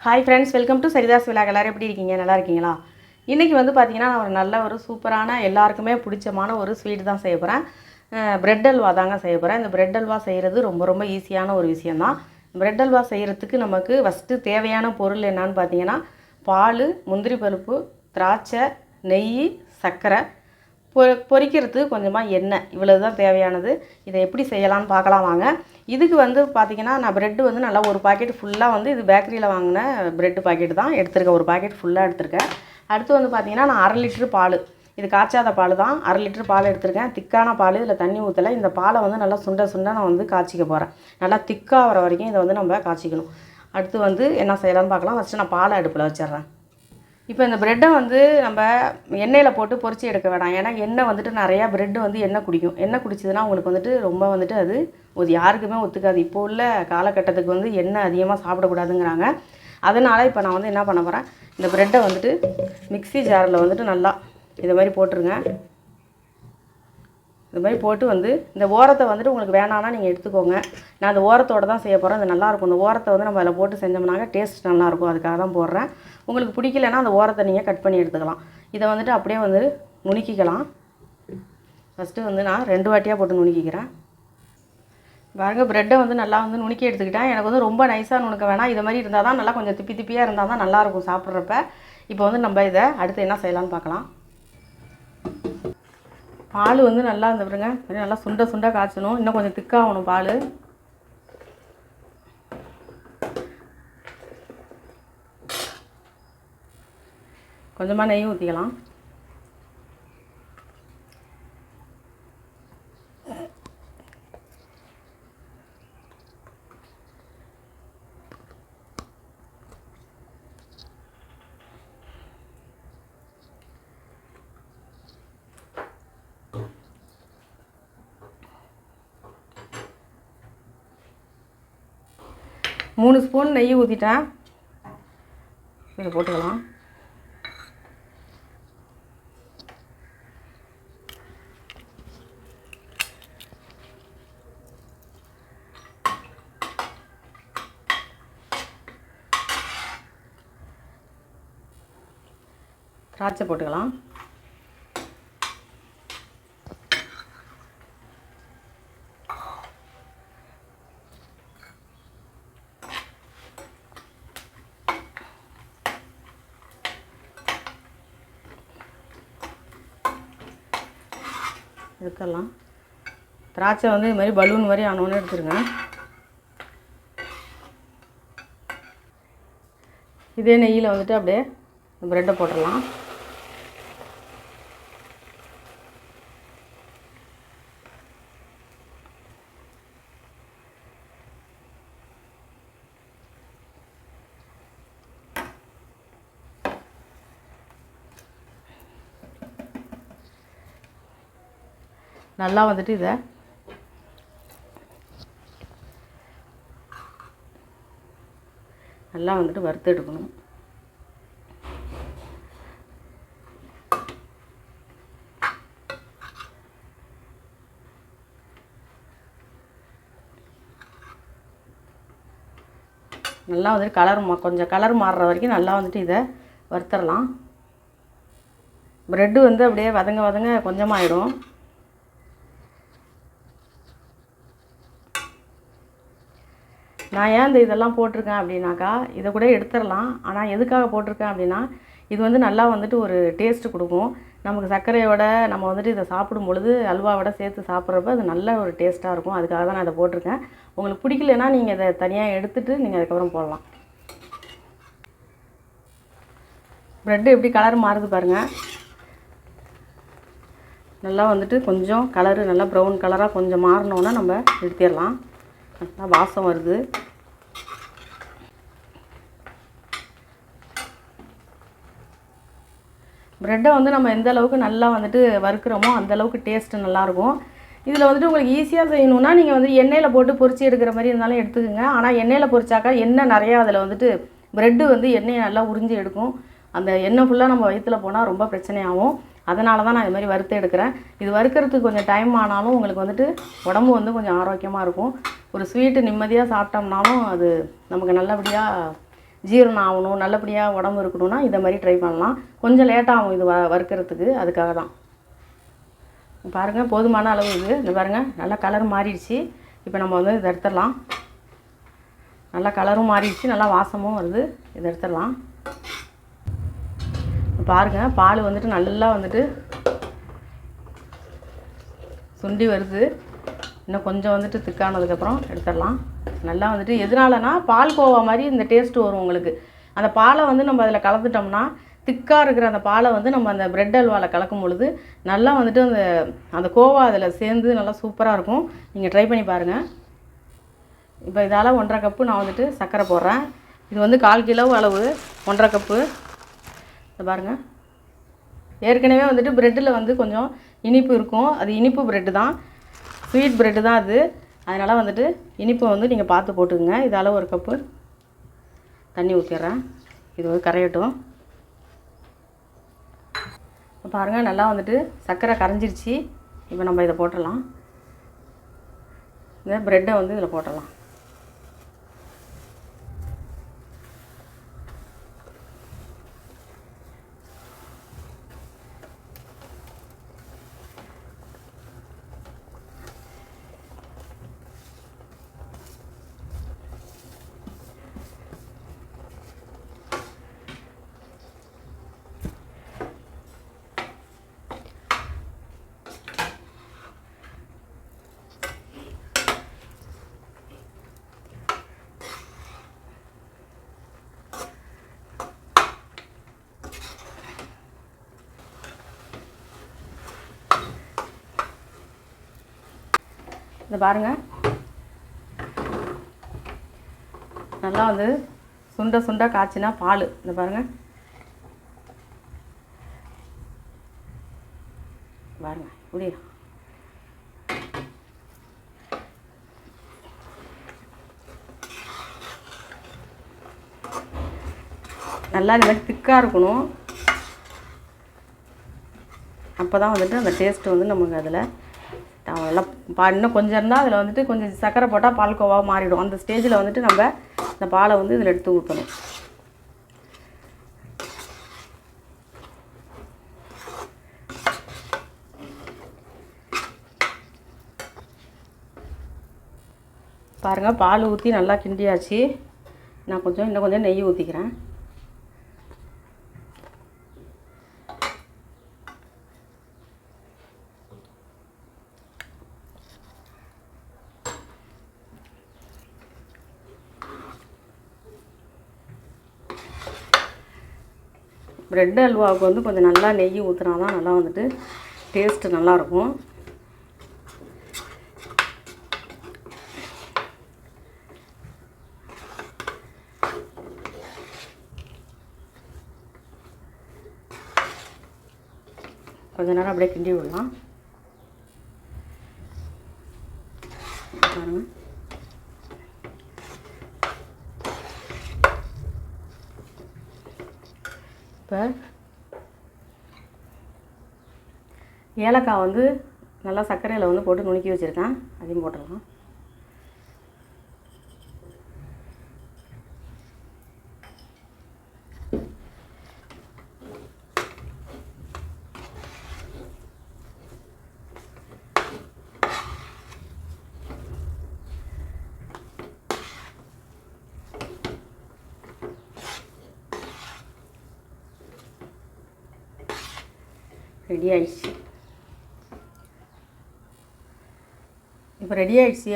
Hi friends welcome to Sarithas விழா எல்லோரும் எப்படி இருக்கீங்க? நல்லா இருக்கீங்களா? இன்றைக்கி வந்து பார்த்தீங்கன்னா நான் ஒரு நல்ல ஒரு சூப்பரான எல்லாருக்குமே பிடிச்சமான ஒரு ஸ்வீட் தான் செய்ய போகிறேன் பிரெட் அல்வா தாங்க செய்ய போகிறேன் இந்த பிரெட் அல்வா செய்கிறது ரொம்ப ரொம்ப ஈஸியான ஒரு விஷயந்தான் பிரெட் அல்வா செய்கிறதுக்கு நமக்கு ஃபஸ்ட்டு தேவையான பொருள் என்னன்னு பார்த்தீங்கன்னா பால் முந்திரி பருப்பு திராட்சை நெய் சர்க்கரை பொ பொறிக்கிறதுக்கு கொஞ்சமாக எண்ணெய். இவ்வளவு தான் தேவையானது. இதை எப்படி செய்யலாம்னு பார்க்கலாம் வாங்க. இதுக்கு வந்து பார்த்திங்கன்னா நான் ப்ரெட்டு வந்து நல்லா ஒரு பாக்கெட் ஃபுல்லாக வந்து இது பேக்கரியில் வாங்கின ப்ரெட்டு பாக்கெட் தான். எடுத்திருக்கேன். ஒரு பாக்கெட் ஃபுல்லாக எடுத்திருக்கேன். அடுத்து வந்து பார்த்திங்கன்னா நான் அரை லிட்ரு பால். இது காய்ச்சாத பால் தான். அரை லிட்ரு பால் எடுத்திருக்கேன். திக்கான பால் இதில் தண்ணி ஊற்றலை இந்த பாலை வந்து நல்லா சுண்ட சுண்ட நான் வந்து காய்ச்சிக்க போகிறேன் நல்லா திக்காக வர வரைக்கும் இதை வந்து நம்ம காய்ச்சிக்கணும். அடுத்து வந்து என்ன செய்யலாம்னு பார்க்கலாம். ஃபஸ்ட்டு நான் பாலை அடுப்பில் வச்சிடுறேன். இப்போ இந்த ப்ரெட்டை வந்து நம்ம எண்ணெயில் போட்டு பொரிச்சு எடுக்க வேணாம். ஏன்னா எண்ணெய் வந்துட்டு நிறையா ப்ரெட்டு வந்து எண்ணெய் குடிக்கும். எண்ணெய் குடிச்சதுன்னா உங்களுக்கு வந்துட்டு ரொம்ப வந்துட்டு அது ஒரு யாருக்குமே ஒத்துக்காது. இப்போ உள்ள காலகட்டத்துக்கு வந்து எண்ணெய் அதிகமாக சாப்பிடக்கூடாதுங்கிறாங்க. அதனால் இப்போ நான் வந்து என்ன பண்ண போகிறேன் இந்த ப்ரெட்டை வந்துட்டு மிக்ஸி ஜாரில் வந்துட்டு நல்லா இதை மாதிரி போட்டுருங்க. இது மாதிரி போட்டு வந்து இந்த ஓரத்தை வந்துட்டு உங்களுக்கு வேணான்னா நீங்கள் எடுத்துக்கோங்க. நான் அந்த ஓரத்தோடு தான் செய்ய போகிறேன் அது நல்லாயிருக்கும் இந்த ஓரத்தை வந்து நம்ம அதில் போட்டு செஞ்சோம்னாக்க டேஸ்ட் நல்லாயிருக்கும் அதுக்காக தான் போடுறேன். உங்களுக்கு பிடிக்கலன்னா அந்த ஓரத்தை நீங்கள் கட் பண்ணி எடுத்துக்கலாம். இதை வந்துட்டு அப்படியே வந்து நுணுக்கிக்கலாம். ஃபஸ்ட்டு வந்து நான் ரெண்டு வாட்டியாக போட்டு நுணுக்கிக்கிறேன். பாருங்க ப்ரெட்டை வந்து நல்லா வந்து நுணுக்கி எடுத்துக்கிட்டேன். எனக்கு வந்து ரொம்ப நைஸாக நுணுக்க வேணாம். இது மாதிரி இருந்தால் தான் நல்லா கொஞ்சம் திப்பி திப்பியாக இருந்தால் தான் நல்லாயிருக்கும் சாப்பிட்றப்ப. இப்போ வந்து நம்ம இதை அடுத்து என்ன செய்யலாம்னு பார்க்கலாம். பால் வந்து நல்லா இந்த பாருங்க நல்லா சுண்ட சுண்ட காய்ச்சணும். இன்னும் கொஞ்சம் திக்காகணும் பால். கொஞ்சமாக நெய் ஊற்றிக்கலாம் மூணு ஸ்பூன் நெய் ஊற்றிட்டேன் இதை போட்டுக்கலாம். திராட்சை போட்டுக்கலாம். எடுத்துடலாம் திராட்சை வந்து இது மாதிரி பலூன் மாதிரி ஆனோன்னு எடுத்துருங்க. இதே நெய்யில் வந்துட்டு அப்படியே ப்ரெட்டை போட்டுடலாம். நல்லா வந்துட்டு இதை நல்லா வந்துட்டு வறுத்து எடுக்கணும். நல்லா வந்துட்டு கலர் மா கொஞ்சம் கலர் மாறுற வரைக்கும் நல்லா வந்துட்டு இதை வறுத்துடலாம். ப்ரெட்டு வந்து அப்படியே வதங்க வதங்க கொஞ்சமாகிடும் நான் ஏன் இந்த இதெல்லாம் போட்டிருக்கேன் அப்படின்னாக்கா இதை கூட எடுத்துடலாம். ஆனால் எதுக்காக போட்டிருக்கேன் அப்படின்னா இது வந்து நல்லா வந்துட்டு ஒரு டேஸ்ட்டு கொடுக்கும். நமக்கு சர்க்கரையோட நம்ம வந்துட்டு இதை சாப்பிடும் பொழுது அல்வாவோட சேர்த்து சாப்பிட்றப்ப அது நல்ல ஒரு டேஸ்ட்டாக இருக்கும். அதுக்காக தான் நான் இதை போட்டிருக்கேன். உங்களுக்கு பிடிக்கலன்னா நீங்கள் இதை தனியாக எடுத்துகிட்டு நீங்கள் அதுக்கப்புறம் போடலாம். ப்ரெட்டு எப்படி கலர் மாறுது பாருங்கள் நல்லா வந்துட்டு கொஞ்சம் கலரு நல்லா ப்ரௌன் கலராக கொஞ்சம் மாறினோன்னா நம்ம எடுத்துடலாம். நல்லா வாசம் வருது. ப்ரெட்டை வந்து நம்ம எந்த அளவுக்கு நல்லா வந்துட்டு வறுக்கிறோமோ அந்த அளவுக்கு டேஸ்ட்டு நல்லாயிருக்கும் இதில் வந்துட்டு உங்களுக்கு ஈஸியாக செய்யணுன்னா நீங்கள் வந்து எண்ணெயில் போட்டு பொரிச்சு எடுக்கிற மாதிரி இருந்தாலும் எடுத்துக்கோங்க. ஆனால் எண்ணெயில் பொரிச்சாக்கா எண்ணெய் நிறையா அதில் வந்துட்டு ப்ரெட்டு வந்து எண்ணெயை நல்லா உறிஞ்சி எடுக்கும். அந்த எண்ணெய் ஃபுல்லாக நம்ம வயிற்றில் போனால் ரொம்ப பிரச்சனையாகும். அதனால தான் நான் இது மாதிரி வறுத்து எடுக்கிறேன். இது வறுக்கிறதுக்கு கொஞ்சம் டைம் ஆனாலும் உங்களுக்கு வந்துட்டு உடம்பு வந்து கொஞ்சம் ஆரோக்கியமாக இருக்கும். ஒரு ஸ்வீட்டு நிம்மதியாக சாப்பிட்டோம்னாலும் அது நமக்கு நல்லபடியாக ஜீரணம் ஆகணும் நல்லபடியாக உடம்பு இருக்கணும்னா இதை மாதிரி ட்ரை பண்ணலாம். கொஞ்சம் லேட்டாக ஆகும் இது வ வறுக்கிறதுக்கு. அதுக்காக தான். பாருங்கள் போதுமான அளவு இது. இந்த பாருங்கள் நல்லா கலர் மாறிடுச்சு. இப்போ நம்ம வந்து இதை எடுத்துடலாம். நல்லா கலரும் மாறிடுச்சு. நல்லா வாசமும் வருது. இதை எடுத்துடலாம். பாருங்கள் பால் வந்துட்டு நல்லா வந்துட்டு சுண்டி வருது. இன்னும் கொஞ்சம் வந்துட்டு திக்கானதுக்கப்புறம் எடுத்துடலாம். நல்லா வந்துட்டு எதனாலனா பால் கோவா மாதிரி இந்த டேஸ்ட்டு வரும் உங்களுக்கு. அந்த பாலை வந்து நம்ம அதில் கலந்துட்டோம்னா திக்காக இருக்கிற அந்த பாலை வந்து நம்ம அந்த பிரெட் அல்வாவில் கலக்கும் பொழுது நல்லா வந்துட்டு அந்த அந்த கோவா அதில் சேர்ந்து நல்லா சூப்பராக இருக்கும். நீங்கள் ட்ரை பண்ணி பாருங்கள் இப்போ இதால் ஒன்றரை கப்பு நான் வந்துட்டு சர்க்கரை போடுறேன். இது வந்து கால் கிலோ அளவு ஒன்றரை கப்பு இதை பாருங்கள் ஏற்கனவே வந்துட்டு ப்ரெட்டில் வந்து கொஞ்சம் இனிப்பு இருக்கும். அது இனிப்பு ப்ரெட்டு தான். ஸ்வீட் ப்ரெட்டு தான் அது. அதனால் வந்துட்டு இனிப்பை வந்து நீங்கள் பார்த்து போட்டுக்கோங்க. இதால் ஒரு கப்பு தண்ணி ஊற்றிடுறேன் இது வந்து கரையட்டும். பாருங்கள் நல்லா வந்துட்டு சர்க்கரை கரைஞ்சிருச்சு. இப்போ நம்ம இதை போட்டுடலாம். இந்த ப்ரெட்டை வந்து இதில் போட்டுடலாம். இந்த பாருங்கள் நல்லா வந்து சுண்ட சுண்ட காய்ச்சினா பால். இந்த பாருங்கள் பாருங்க இப்படி நல்லா இந்த மாதிரி திக்காக இருக்கணும். அப்போ தான் வந்துட்டு அந்த டேஸ்ட்டு வந்து நமக்கு அதில் பா இன்னும் கொஞ்சம் இருந்தால் அதில் வந்துட்டு கொஞ்சம் சர்க்கரை போட்டால் பால்கோவா மாறிடும். அந்த ஸ்டேஜில் வந்துட்டு நம்ம இந்த பாலை வந்து இதில் எடுத்து ஊற்றணும் பாருங்கள் பால் ஊற்றி நல்லா கிண்டியாச்சு. நான் கொஞ்சம் இன்னும் கொஞ்சம் நெய் ஊற்றிக்கிறேன் ப்ரெட் அல்வாவுக்கு வந்து கொஞ்சம் நல்லா நெய் ஊற்றினா தான் நல்லா வந்துட்டு டேஸ்ட்டு நல்லாயிருக்கும். கொஞ்ச நேரம் அப்படியே கிண்டி விடலாம். பாருங்கள் இப்போ ஏலக்காய் வந்து நல்லா சர்க்கரையில் வந்து போட்டு நுணுக்கி வச்சுருக்கேன். அதையும் போட்டுடலாம். ரெடி ஆயிடுச்சு இப்போ ரெடி ஆயிடுச்சு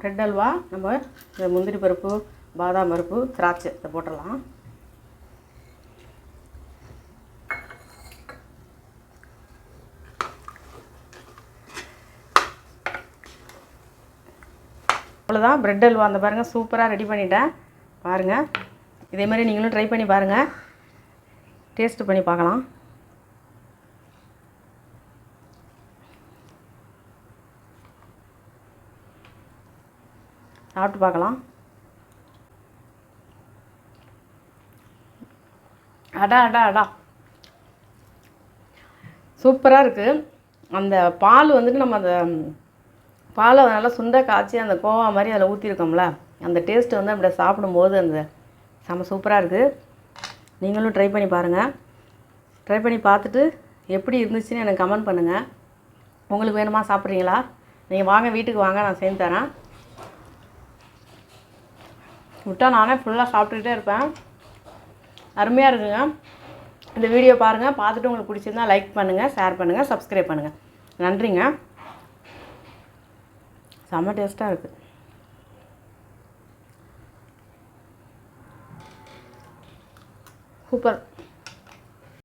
ப்ரெட் அல்வா நம்ம இந்த முந்திரி பருப்பு பாதாம் பருப்பு திராட்சை இதை போட்டுடலாம். அவ்வளோதான் ப்ரெட் அல்வா அந்த பாருங்கள் சூப்பராக ரெடி பண்ணிட்டேன். பாருங்கள் இதே மாதிரி நீங்களும் ட்ரை பண்ணி பாருங்கள் டேஸ்ட்டு பண்ணி பார்க்கலாம். சாப்பிட்டு பார்க்கலாம். அடா அடா அடா. சூப்பராக இருக்குது அந்த பால் வந்துட்டு நம்ம அந்த பாலை நல்லா சுண்டை காய்ச்சி அந்த கோவா மாதிரி அதில் ஊற்றிருக்கோம்ல அந்த டேஸ்ட்டு வந்து அப்படியே சாப்பிடும்போது அந்த செம்ம சூப்பராக இருக்குது நீங்களும் ட்ரை பண்ணி பாருங்கள் ட்ரை பண்ணி பார்த்துட்டு எப்படி இருந்துச்சுன்னு எனக்கு கமெண்ட் பண்ணுங்கள் உங்களுக்கு வேணுமா சாப்பிட்றீங்களா? நீங்கள் வாங்க வீட்டுக்கு வாங்க நான் செஞ்சு தரேன். விட்டா நானே ஃபுல்லாக சாப்பிட்டுக்கிட்டே இருப்பேன். அருமையாக இருக்குங்க. இந்த வீடியோ பாருங்கள் பார்த்துட்டு உங்களுக்கு பிடிச்சிருந்தா லைக் பண்ணுங்கள் ஷேர் பண்ணுங்கள் சப்ஸ்கிரைப் பண்ணுங்கள் நன்றிங்க. செம்ம டேஸ்ட்டாக இருக்குது சூப்பர்.